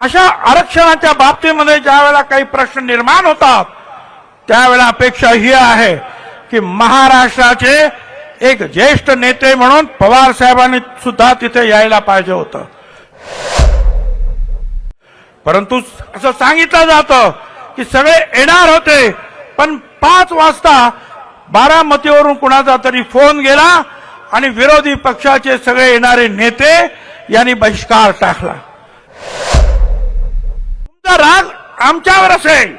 अशा आरक्षणाच्या बाबतीमध्ये ज्या वेळेला काही प्रश्न निर्माण होतात त्यावेळेला अपेक्षा ही आहे की महाराष्ट्राचे एक ज्येष्ठ नेते म्हणून पवार साहेबांनी सुद्धा तिथे यायला पाहिजे होतं. परंतु असं सांगितलं जातं की सगळे येणार होते पण पाच वाजता बारामतीवरून कुणाचा तरी फोन गेला आणि विरोधी पक्षाचे सगळे येणारे नेते यांनी बहिष्कार टाकला. तुमचा राग आमच्यावर असेल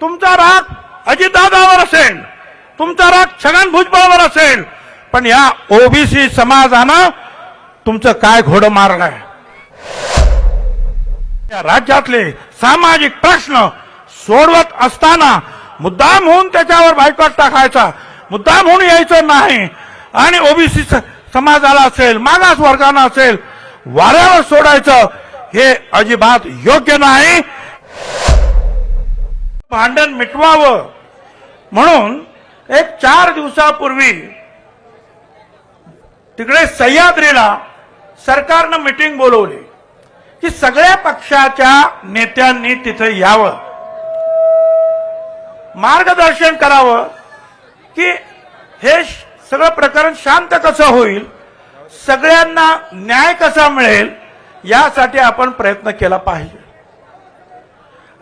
तुमचा राग अजितदादावर असेल तुमचा राग छगन भुजबळवर असेल पण या ओबीसी समाजानं तुमचं काय घोडं मारलंय? या राज्यातले सामाजिक प्रश्न सोडवत असताना मुद्दाम होऊन त्याच्यावर बायकॉट टाकायचा मुद्दाम होऊन यायचं नाही. आणि ओबीसी समाजाला असेल मागास वर्गानं असेल वाऱ्यावर सोडायचं हे अजिबात योग्य नाही. भांडण मिटवावं. म्हणून एक चार दिवसापूर्वी तिकडे सह्याद्रीला सरकारनं मिटिंग बोलवली की सगळ्या पक्षाच्या नेत्यांनी तिथे यावं. मार्गदर्शन करावं की हे सगळं प्रकरण शांत कसं होईल सगळ्यांना न्याय कसा मिळेल यासाठी आपण प्रयत्न केला पाहिजे.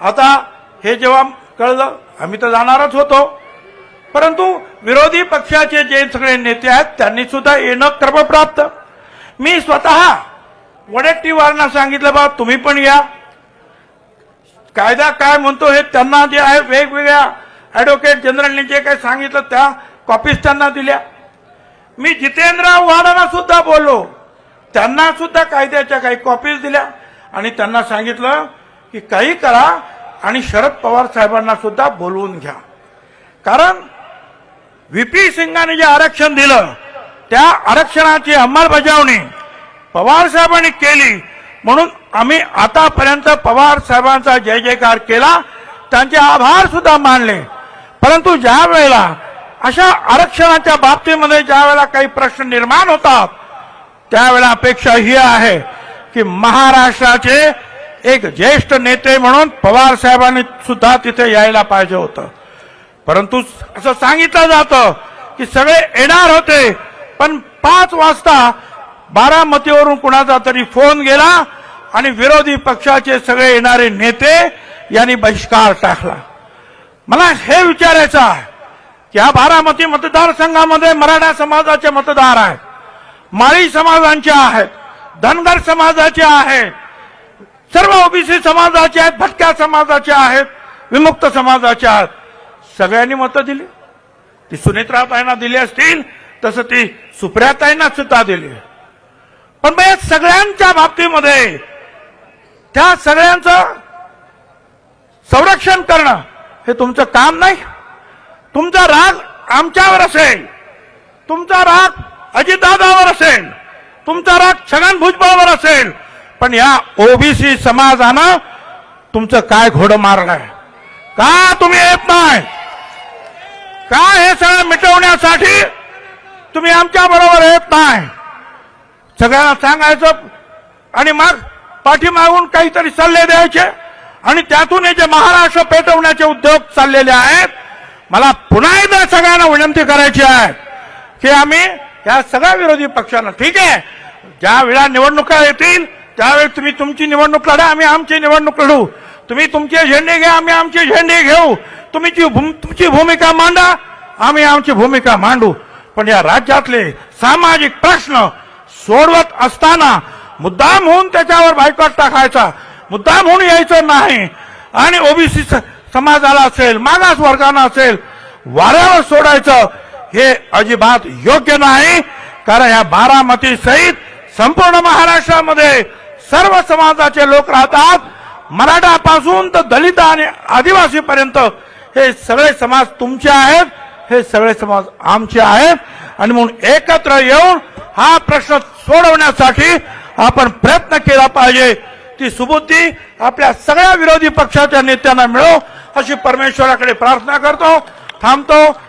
आता हे जेव्हा कळलं आम्ही तर जाणारच होतो. परंतु विरोधी पक्षाचे जे सगळे नेते आहेत त्यांनी सुद्धा येणं क्रमप्राप्त. मी स्वतः वडेट्टीवारांना सांगितलं बा तुम्ही पण या. कायदा काय म्हणतो हे त्यांना जे आहे वेगवेगळ्या ऍडव्होकेट जनरलने जे काही सांगितलं त्या कॉपीज त्यांना दिल्या. मी जितेंद्र आव्हाडांना सुद्धा बोललो. त्यांना सुद्धा कायद्याच्या काही कॉपीज दिल्या. आणि त्यांना सांगितलं की काही करा आणि शरद पवार साहेबांना सुद्धा बोलवून घ्या. कारण व्हीपी सिंगाने जे आरक्षण दिलं त्या आरक्षणाची अंमलबजावणी पवार साहेबांनी केली. म्हणून आम्ही आतापर्यंत पवार साहेबांचा जय जयकार केला. त्यांचे आभार सुद्धा मानले. परंतु ज्या वेळेला अशा आरक्षणाच्या बाबतीमध्ये ज्या वेळेला काही प्रश्न निर्माण होतात त्यावेळेला अपेक्षा ही आहे की महाराष्ट्राचे एक ज्येष्ठ नेते म्हणून पवार साहेबांनी सुद्धा तिथे यायला पाहिजे होतं. परंतु असं सांगितलं जातं की सगळे येणार होते पण पाच वाजता बारामतीवरून कुणाचा तरी फोन गेला आणि विरोधी पक्षाचे सगळे येणारे नेते यांनी बहिष्कार टाकला. मला हे विचारायचं आहे की ह्या बारामती मतदारसंघामध्ये मराठा समाजाचे मतदार आहेत. माळी समाजांचे आहेत धनगर समाजाचे आहेत सर्व ओबीसी समाजाचे आहेत भटक्या समाजाचे आहेत विमुक्त समाजाचे आहेत. सगळ्यांनी मतं दिली. ती सुनेत्राताईंना दिली असतील तसं ती सुप्रियाताईंना सुद्धा दिली. पण मग या सगळ्यांच्या बाबतीमध्ये त्या सगळ्यांचं संरक्षण करणं हे तुमचं काम नाही. तुमचा राग आमच्यावर असेल. तुमचा राग अजितदादावर असेल तुमचा राग छगन भुजबळवर असेल पण या ओबीसी समाजानं तुमचं काय घोडं मारलंय? का तुम्ही येत नाही? का हे सगळं मिटवण्यासाठी तुम्ही आमच्या बरोबर येत नाही? सगळ्यांना सांगायचं आणि मग पाठीमागून काहीतरी सल्ले द्यायचे आणि त्यातून हे जे महाराष्ट्र पेटवण्याचे उद्योग चाललेले आहेत मला पुन्हा एकदा सगळ्यांना विनंती करायची आहे की आम्ही या सगळ्या विरोधी पक्षांना. ठीक आहे? ज्या वेळा निवडणुका येतील त्यावेळी तुम्ही तुमची निवडणूक लढा आम्ही आमची निवडणूक लढू. तुम्ही तुमचे झेंडे घ्या आम्ही आमचे झेंडे घेऊ. तुम्ही तुमची भूमिका मांडा आम्ही आमची भूमिका मांडू. पण या राज्यातले सामाजिक प्रश्न सोडवत असताना मुद्दाम होऊन त्याच्यावर बायकॉट टाकायचा. मुद्दाम होऊन यायचं नाही. आणि ओबीसी समाजाला असेल मागास वर्गानं असेल वाऱ्यावर सोडायचं. हे अजिबात योग्य नाही. कारण या बारामती सहित संपूर्ण महाराष्ट्रामध्ये सर्व समाजाचे लोक राहतात. मराठापासून तर दलित आणि आदिवासीपर्यंत हे सगळे समाज तुमचे आहेत. हे सगळे समाज आमचे आहेत. आणि म्हणून एकत्र येऊन हा प्रश्न सोडवण्यासाठी आपण प्रयत्न केला पाहिजे. ती सुबुद्धी आपल्या सगळ्या विरोधी पक्षाच्या नेत्यांना मिळो अशी परमेश्वराकडे प्रार्थना करतो. थांबतो.